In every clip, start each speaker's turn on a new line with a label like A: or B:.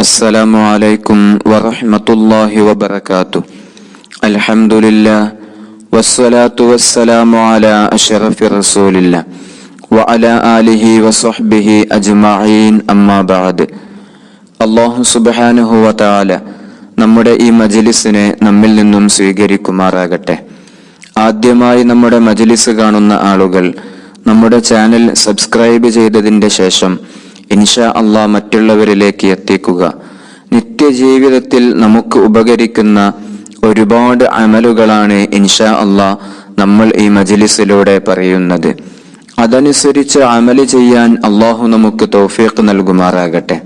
A: السلام عليكم ورحمة الله وبركاته الحمد لله والصلاة والسلام على أشرف رسول الله وعلى آله وصحبه أجمعين أما بعد അള്ളാഹു സുബാനുഹു വതാല നമ്മുടെ ഈ മജലിസിനെ നമ്മിൽ നിന്നും സ്വീകരിക്കുമാറാകട്ടെ ആദ്യമായി നമ്മുടെ മജലിസ് കാണുന്ന ആളുകൾ നമ്മുടെ ചാനൽ സബ്സ്ക്രൈബ് ചെയ്തതിന്റെ ശേഷം ഇൻഷാ അള്ളാ മറ്റുള്ളവരിലേക്ക് എത്തിക്കുക. നിത്യജീവിതത്തിൽ നമുക്ക് ഉപകരിക്കുന്ന ഒരുപാട് അമലുകളാണ് ഇൻഷാ അള്ളാ നമ്മൾ ഈ മജിലിസിലൂടെ പറയുന്നത്. അതനുസരിച്ച് അമൽ ചെയ്യാൻ അള്ളാഹു നമുക്ക് തൗഫീഖ് നൽകുമാറാകട്ടെ.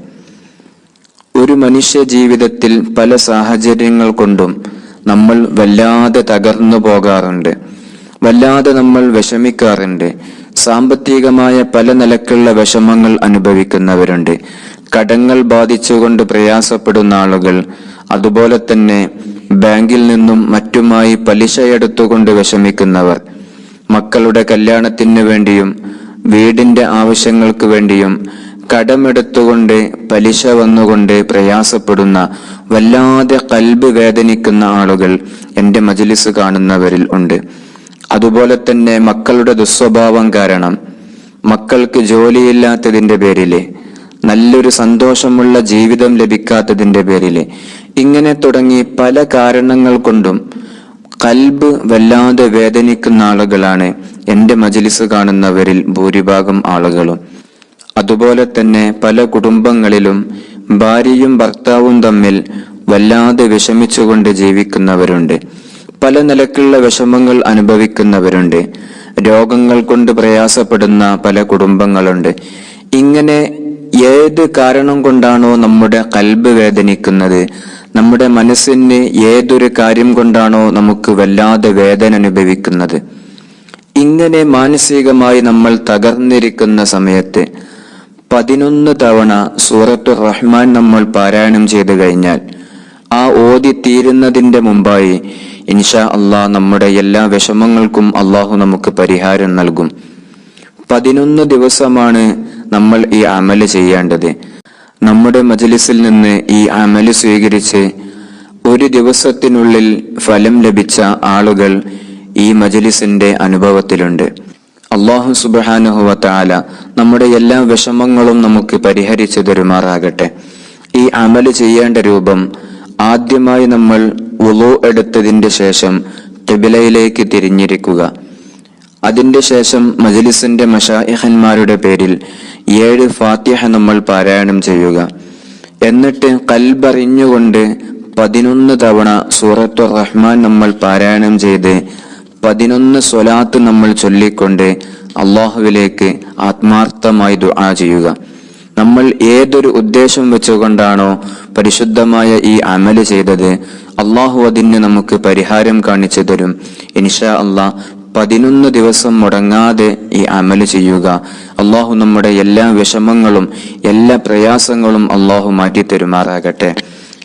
A: ഒരു മനുഷ്യ ജീവിതത്തിൽ പല സാഹചര്യങ്ങൾ കൊണ്ടും നമ്മൾ വല്ലാതെ തകർന്നു പോകാറുണ്ട്. വല്ലാതെ നമ്മൾ വിഷമിക്കാറുണ്ട്. സാമ്പത്തികമായ പല നിലക്കുള്ള വിഷമങ്ങൾ അനുഭവിക്കുന്നവരുണ്ട്. കടങ്ങൾ ബാധിച്ചുകൊണ്ട് പ്രയാസപ്പെടുന്ന ആളുകൾ അതുപോലെ തന്നെ ബാങ്കിൽ നിന്നും മറ്റുമായി പലിശയെടുത്തുകൊണ്ട് വിഷമിക്കുന്നവർ മക്കളുടെ കല്യാണത്തിന് വേണ്ടിയും വീടിന്റെ ആവശ്യങ്ങൾക്ക് വേണ്ടിയും കടമെടുത്തുകൊണ്ട് പലിശ വന്നുകൊണ്ട് പ്രയാസപ്പെടുന്ന വല്ലാതെ കൽബ് വേദനിക്കുന്ന ആളുകൾ എന്റെ മജലിസ് കാണുന്നവരിൽ ഉണ്ട്. അതുപോലെ തന്നെ മക്കളുടെ ദുസ്വഭാവം കാരണം മക്കൾക്ക് ജോലിയില്ലാത്തതിന്റെ പേരിൽ നല്ലൊരു സന്തോഷമുള്ള ജീവിതം ലഭിക്കാത്തതിന്റെ പേരിൽ. ഇങ്ങനെ തുടങ്ങി പല കാരണങ്ങൾ കൊണ്ടും കൽബ് വല്ലാതെ വേദനിക്കുന്ന ആളുകളാണ് എന്റെ മജലിസ് കാണുന്നവരിൽ ഭൂരിഭാഗം ആളുകളും. അതുപോലെ തന്നെ പല കുടുംബങ്ങളിലും ഭാര്യയും ഭർത്താവും തമ്മിൽ വല്ലാതെ വിഷമിച്ചുകൊണ്ട് ജീവിക്കുന്നവരുണ്ട്. പല നിലക്കുള്ള വിഷമങ്ങൾ അനുഭവിക്കുന്നവരുണ്ട്. രോഗങ്ങൾ കൊണ്ട് പ്രയാസപ്പെടുന്ന പല കുടുംബങ്ങളുണ്ട്. ഇങ്ങനെ ഏത് കാരണം കൊണ്ടാണോ നമ്മുടെ കൽബ് വേദനിക്കുന്നത്? നമ്മുടെ മനസ്സിന് ഏതൊരു കാര്യം കൊണ്ടാണോ നമുക്ക് വല്ലാതെ വേദന അനുഭവിക്കുന്നത്? ഇങ്ങനെ മാനസികമായി നമ്മൾ തകർന്നിരിക്കുന്ന സമയത്ത് പതിനൊന്ന് തവണ സൂറത്തു റഹ്മാൻ നമ്മൾ പാരായണം ചെയ്തു കഴിഞ്ഞാൽ ആ ഓതി തീരുന്നതിന്റെ മുമ്പായി ഇൻഷാ അള്ളാഹ് നമ്മുടെ എല്ലാ വിഷമങ്ങൾക്കും അള്ളാഹു നമുക്ക് പരിഹാരം നൽകും. പതിനൊന്ന് ദിവസമാണ് നമ്മൾ ഈ അമൽ ചെയ്യേണ്ടത്. നമ്മുടെ മജലിസിൽ നിന്ന് ഈ അമൽ സ്വീകരിച്ച് ഒരു ദിവസത്തിനുള്ളിൽ ഫലം ലഭിച്ച ആളുകൾ ഈ മജലിസിന്റെ അനുഭവത്തിലുണ്ട്. അള്ളാഹു സുബാനുഹുവത്താല നമ്മുടെ എല്ലാ വിഷമങ്ങളും നമുക്ക് പരിഹരിച്ചു തരുമാറാകട്ടെ. ഈ അമൽ ചെയ്യേണ്ട രൂപം ആദ്യമായി നമ്മൾ ഉളു എടുത്തതിന്റെ ശേഷം കെബിലയിലേക്ക് തിരിഞ്ഞിരിക്കുക. അതിന്റെ ശേഷം മജലിസിന്റെ മഷായിഹന്മാരുടെ പേരിൽ ഏഴ് ഫാത്തിഹ നമ്മൾ പാരായണം ചെയ്യുക. എന്നിട്ട് കൽബറിഞ്ഞുകൊണ്ട് പതിനൊന്ന് തവണ സൂറത്തു റഹ്മാൻ നമ്മൾ പാരായണം ചെയ്ത് പതിനൊന്ന് സ്വലാത്ത് നമ്മൾ ചൊല്ലിക്കൊണ്ട് അള്ളാഹുവിലേക്ക് ആത്മാർത്ഥമായി ദുആ ചെയ്യുക. നമ്മൾ ഏതൊരു ഉദ്ദേശം വെച്ചുകൊണ്ടാണോ പരിശുദ്ധമായ ഈ അമൽ ചെയ്തത് അള്ളാഹു അതിന് നമുക്ക് പരിഹാരം കാണിച്ചു തരും. ഇൻഷാ അള്ളാഹ് പതിനൊന്ന് ദിവസം മുടങ്ങാതെ ഈ അമൽ ചെയ്യുക. അള്ളാഹു നമ്മുടെ എല്ലാ വിഷമങ്ങളും എല്ലാ പ്രയാസങ്ങളും അള്ളാഹു മാറ്റി തരുമാറാകട്ടെ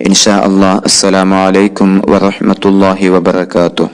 A: ഇൻഷാ അള്ളാഹ് അസ്സലാമലൈക്കും വറഹമത്തല്ലാഹി വബർക്കാത്തു